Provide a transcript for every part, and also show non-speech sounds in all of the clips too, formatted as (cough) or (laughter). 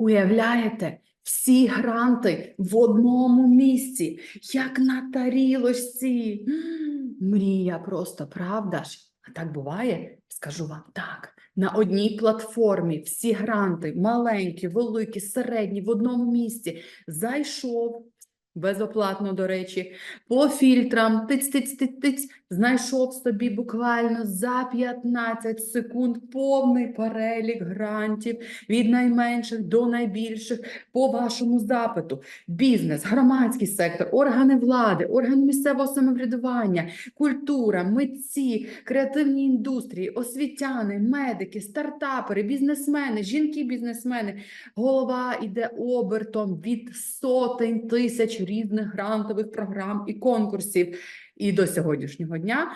Уявляєте, всі гранти в одному місці, як на тарілочці. Мрія просто, правда ж? А так буває? Скажу вам так. На одній платформі всі гранти, маленькі, великі, середні, в одному місці. Зайшов, безоплатно, до речі, по фільтрам, тиць-тиць-тиць-тиць, знайшов собі буквально за 15 секунд повний перелік грантів від найменших до найбільших по вашому запиту. Бізнес, громадський сектор, органи влади, органи місцевого самоврядування, культура, митці, креативні індустрії, освітяни, медики, стартапери, бізнесмени, жінки-бізнесмени. Голова іде обертом від сотень тисяч різних грантових програм і конкурсів. І до сьогоднішнього дня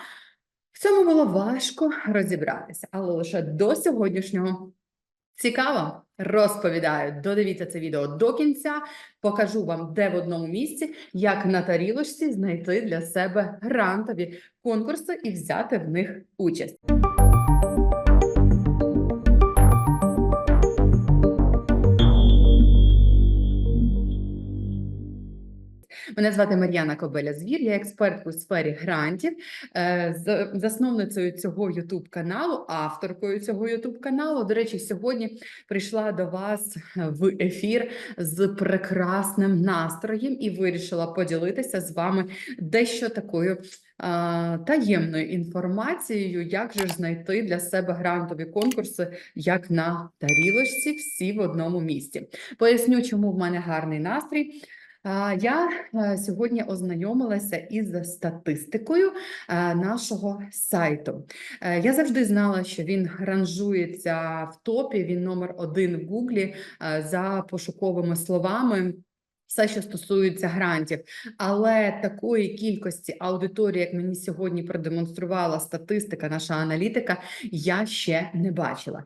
в цьому було важко розібратися, але лише до сьогоднішнього цікаво розповідаю. Додивіться це відео до кінця. Покажу вам, де в одному місці, як на тарілочці знайти для себе грантові конкурси і взяти в них участь. Мене звати Мар'яна Кобеля Звір, я експерт у сфері грантів, е, засновницею цього youtube каналу, авторкою цього youtube каналу. До речі, сьогодні прийшла до вас в ефір з прекрасним настроєм і вирішила поділитися з вами дещо такою таємною інформацією, як же ж знайти для себе грантові конкурси, як на тарілочці, всі в одному місці. Поясню, чому в мене гарний настрій. Я е, сьогодні ознайомилася із статистикою е, нашого сайту. Е, Я завжди знала, що він ранжується в топі, він номер один в Гуглі за пошуковими словами. Все, що стосується грантів, але такої кількості аудиторії, як мені сьогодні продемонструвала статистика, наша аналітика, я ще не бачила.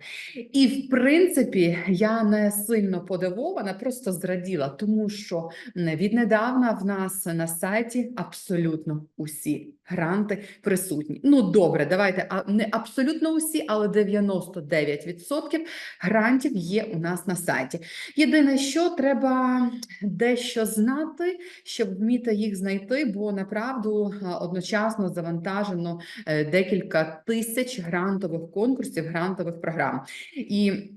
І в принципі, я не сильно подивована, просто зраділа, тому що віднедавна в нас на сайті абсолютно усі гранти присутні. Ну добре, давайте не абсолютно усі, але 99% грантів є у нас на сайті. Єдине, що треба дещо знати, щоб вміти їх знайти, бо направду одночасно завантажено е, декілька тисяч грантових конкурсів, грантових програм. І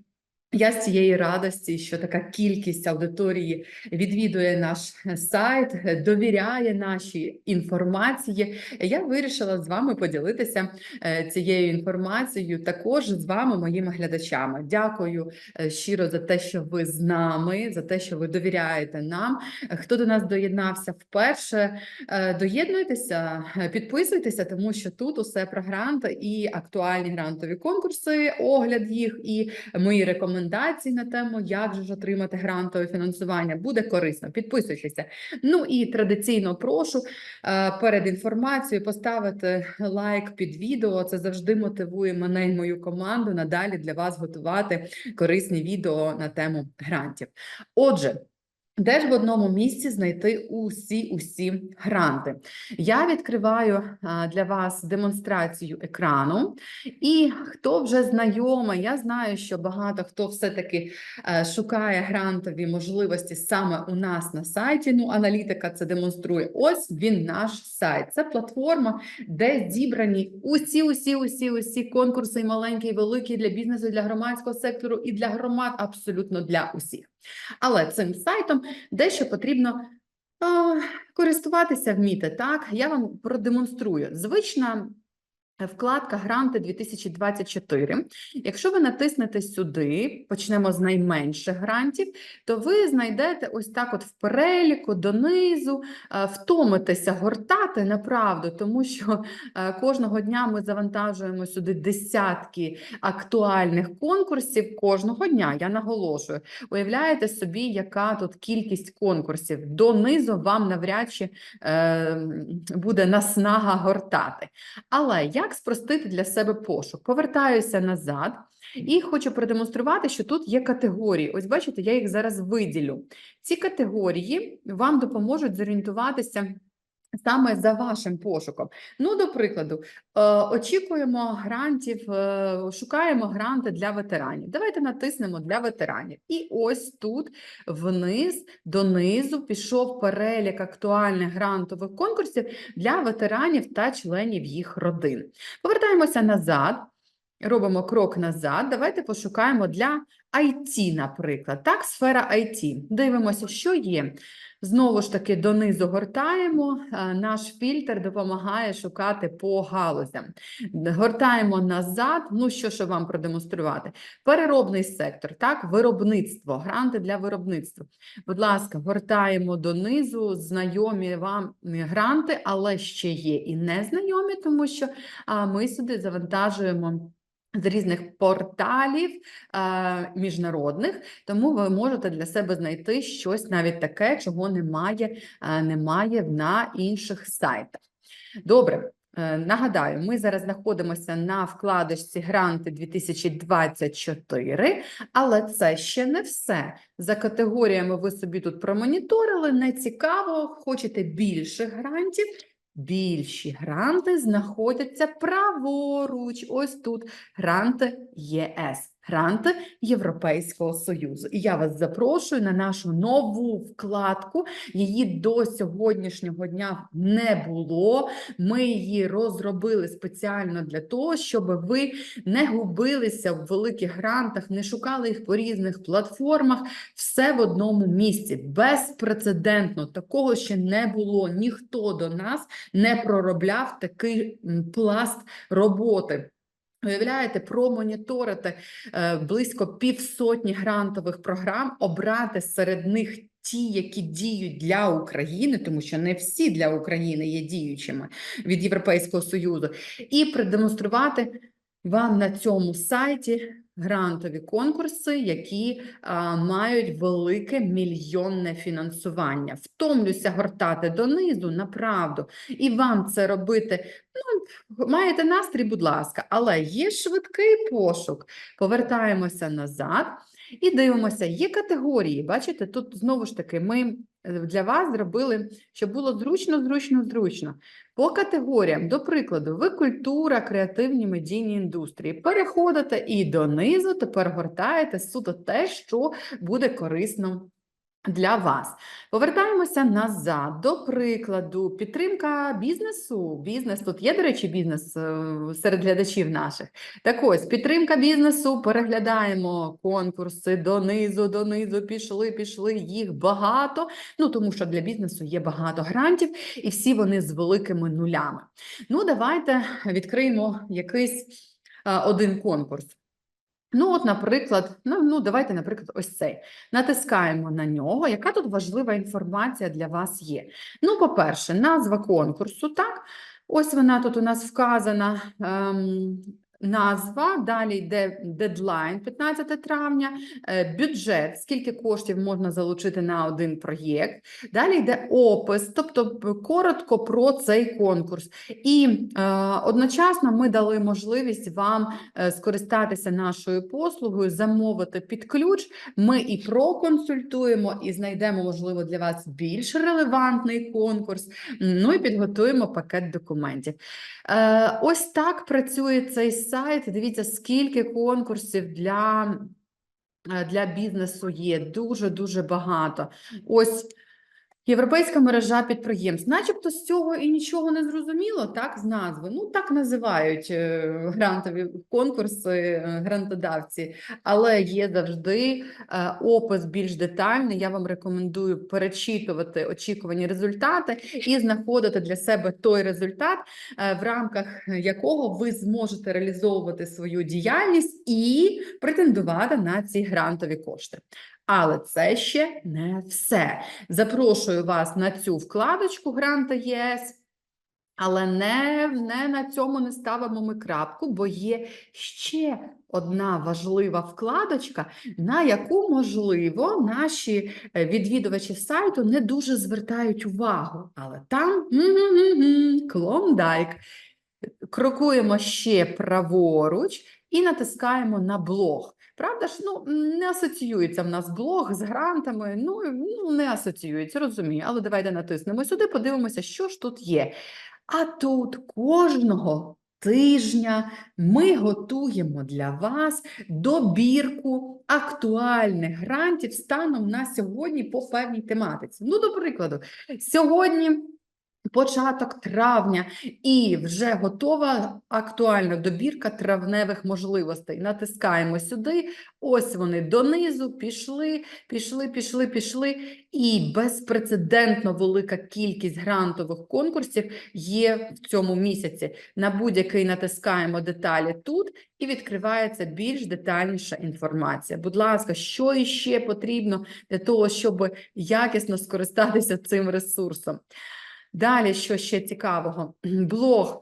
я з цієї радості, що така кількість аудиторії відвідує наш сайт, довіряє нашій інформації. Я вирішила з вами поділитися е, цією інформацією також з вами, моїми глядачами. Дякую е, щиро за те, що ви з нами, за те, що ви довіряєте нам. Хто до нас доєднався вперше, е, доєднуйтеся, підписуйтеся, тому що тут усе про гранти і актуальні грантові конкурси, огляд їх і мої рекомендації на тему, як же ж отримати грантове фінансування. Буде корисно. Підписуйтеся. Ну і традиційно прошу е, перед інформацією поставити лайк під відео. Це завжди мотивує мене і мою команду надалі для вас готувати корисні відео на тему грантів. Отже. Де ж в одному місці знайти усі усі гранти? Я відкриваю для вас демонстрацію екрану, і хто вже знайомий, я знаю, що багато хто все-таки е, шукає грантові можливості саме у нас на сайті. Ну, аналітика це демонструє. Ось він наш сайт. Це платформа, де зібрані усі, усі, усі, усі конкурси, маленькі, і великі для бізнесу, для громадського сектору і для громад, абсолютно для усіх. Але цим сайтом дещо потрібно о, користуватися, вміти. Так, я вам продемонструю. Звична вкладка Гранти 2024. Якщо ви натиснете сюди, почнемо з найменших грантів, то ви знайдете ось так: от в переліку донизу, е, втомитеся гортати направду, тому що е, кожного дня ми завантажуємо сюди десятки актуальних конкурсів кожного дня. Я наголошую. Уявляєте собі, яка тут кількість конкурсів. Донизу вам навряд чи е, буде наснага гортати. Але як спростити для себе пошук? Повертаюся назад і хочу продемонструвати, що тут є категорії. Ось бачите, я їх зараз виділю. Ці категорії вам допоможуть зорієнтуватися. Саме за вашим пошуком. Ну, до прикладу, е, очікуємо грантів, е, шукаємо гранти для ветеранів. Давайте натиснемо для ветеранів. І ось тут вниз, донизу, пішов перелік актуальних грантових конкурсів для ветеранів та членів їх родин. Повертаємося назад. Робимо крок назад. Давайте пошукаємо для IT, наприклад. Так, сфера IT. Дивимося, що є. Знову ж таки, донизу гортаємо. е, Наш фільтр допомагає шукати по галузям. Гортаємо назад. Ну, що ж вам продемонструвати? Переробний сектор, так, виробництво, гранти для виробництва. Будь ласка, гортаємо донизу, знайомі вам гранти, але ще є і незнайомі, тому що ми сюди завантажуємо. З різних порталів е, міжнародних, тому ви можете для себе знайти щось навіть таке, чого немає, е, немає на інших сайтах. Добре, е, нагадаю, ми зараз знаходимося на вкладочці Гранти 2024, але це ще не все. За категоріями ви собі тут промоніторили, не цікаво, хочете більше грантів. Більші гранти знаходяться праворуч. Ось тут гранти ЄС, гранти Європейського Союзу. І я вас запрошую на нашу нову вкладку. Її до сьогоднішнього дня не було. Ми її розробили спеціально для того, щоб ви не губилися в великих грантах, не шукали їх по різних платформах. Все в одному місці. Безпрецедентно. Такого ще не було. Ніхто до нас не проробляв такий пласт роботи. Уявляєте, промоніторити е, близько півсотні грантових програм, обрати серед них ті, які діють для України, тому що не всі для України є діючими від Європейського Союзу, і продемонструвати вам на цьому сайті грантові конкурси, які а, мають велике мільйонне фінансування. Втомлюся гортати донизу, направду, і вам це робити. Ну, маєте настрій, будь ласка, але є швидкий пошук. Повертаємося назад і дивимося, є категорії. Бачите, тут знову ж таки ми е, для вас зробили, щоб було зручно, зручно, зручно. По категоріям, до прикладу, ви культура, креативні медійні індустрії. Переходите і донизу тепер гортаєте суто те, що буде корисно для вас. Повертаємося назад. До прикладу, підтримка бізнесу. Бізнес тут є, до речі, бізнес е, серед глядачів наших. Так ось, підтримка бізнесу. Переглядаємо конкурси донизу, донизу, пішли, пішли. Їх багато. Ну тому що для бізнесу є багато грантів, і всі вони з великими нулями. Ну, давайте відкриємо якийсь е, один конкурс. Ну, от, наприклад, ну, ну давайте, наприклад, ось цей. Натискаємо на нього. Яка тут важлива інформація для вас є? Ну, по-перше, назва конкурсу, так? Ось вона тут у нас вказана. Ем, Назва, далі йде дедлайн 15 травня, е, бюджет, скільки коштів можна залучити на один проєкт. Далі йде опис, тобто коротко про цей конкурс. І е, одночасно ми дали можливість вам е, скористатися нашою послугою, замовити під ключ. Ми і проконсультуємо, і знайдемо, можливо, для вас більш релевантний конкурс. Ну і підготуємо пакет документів. Е, ось так працює цей сайт. Дивіться, скільки конкурсів для, е, для бізнесу є. Дуже дуже багато. Ось. Європейська мережа підприємств, начебто з цього і нічого не зрозуміло, так, з назви. Ну, так називають е, грантові конкурси, е, грантодавці, але є завжди е, опис більш детальний. Я вам рекомендую перечитувати очікувані результати і знаходити для себе той результат, в рамках якого ви зможете реалізовувати свою діяльність і претендувати на ці грантові кошти. Але це ще не все. Запрошую вас на цю вкладочку Гранта ЄС. Але не, не на цьому не ставимо ми крапку, бо є ще одна важлива вкладочка, на яку, можливо, наші е, відвідувачі сайту не дуже звертають увагу. Але там клондайк. Крокуємо ще праворуч і натискаємо на блог. Правда ж, ну не асоціюється в нас блог з грантами. Ну, ну не асоціюється, розумію. Але давайте натиснемо сюди, подивимося, що ж тут є. А тут кожного тижня ми готуємо для вас добірку актуальних грантів станом на сьогодні по певній тематиці. Ну, до прикладу, сьогодні. Початок травня, і вже готова актуальна добірка травневих можливостей. Натискаємо сюди. Ось вони донизу пішли, пішли, пішли, пішли. І безпрецедентно велика кількість грантових конкурсів є в цьому місяці. На будь-який натискаємо деталі тут, і відкривається більш детальніша інформація. Будь ласка, що іще потрібно для того, щоб якісно скористатися цим ресурсом? Далі, що ще цікавого, блог.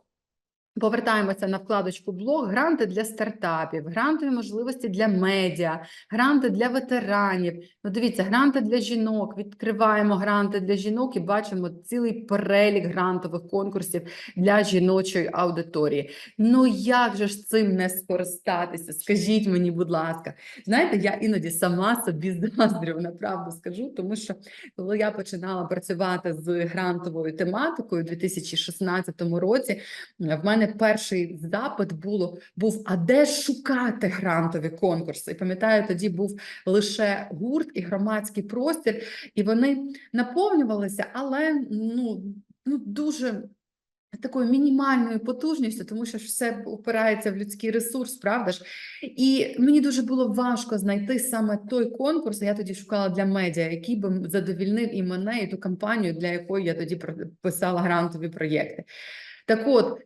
Повертаємося на вкладочку блог, гранти для стартапів, грантові можливості для медіа, гранти для ветеранів. Ну, дивіться, гранти для жінок. Відкриваємо гранти для жінок і бачимо цілий перелік грантових конкурсів для жіночої аудиторії. Ну як же ж цим не скористатися? Скажіть мені, будь ласка. Знаєте, я іноді сама собі заздрю, направду скажу, тому що коли я починала працювати з грантовою тематикою у 2016 році, в мене перший запит було був: а де шукати грантові конкурси? І пам'ятаю, тоді був лише гурт і громадський простір, і вони наповнювалися, але ну, ну дуже. Такою мінімальною потужністю, тому що все опирається в людський ресурс, правда ж? І мені дуже було важко знайти саме той конкурс. Я тоді шукала для медіа, який би задовільнив і мене, і ту кампанію, для якої я тоді писала грантові проєкти. Так от,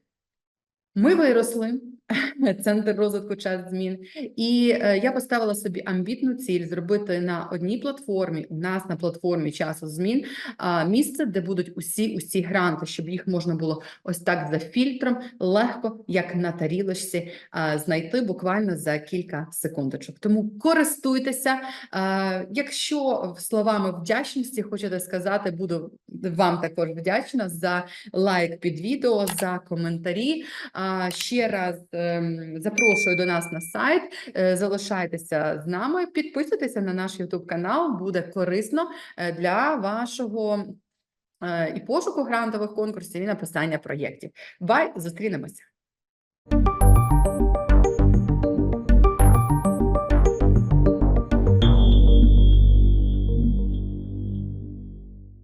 ми виросли, (laughs) центр розвитку час змін, і е, я поставила собі амбітну ціль зробити на одній платформі, у нас на платформі часу змін, місце, де будуть усі усі гранти, щоб їх можна було ось так за фільтром легко, як на тарілочці, знайти буквально за кілька секундочок. Тому користуйтеся. Якщо словами вдячності хочете сказати, буду вам також вдячна за лайк під відео, за коментарі. Ще раз запрошую до нас на сайт. Е, Залишайтеся з нами, підписуйтеся на наш YouTube канал, буде корисно е, для вашого е, і пошуку грантових конкурсів, і написання проєктів. Бай, зустрінемося!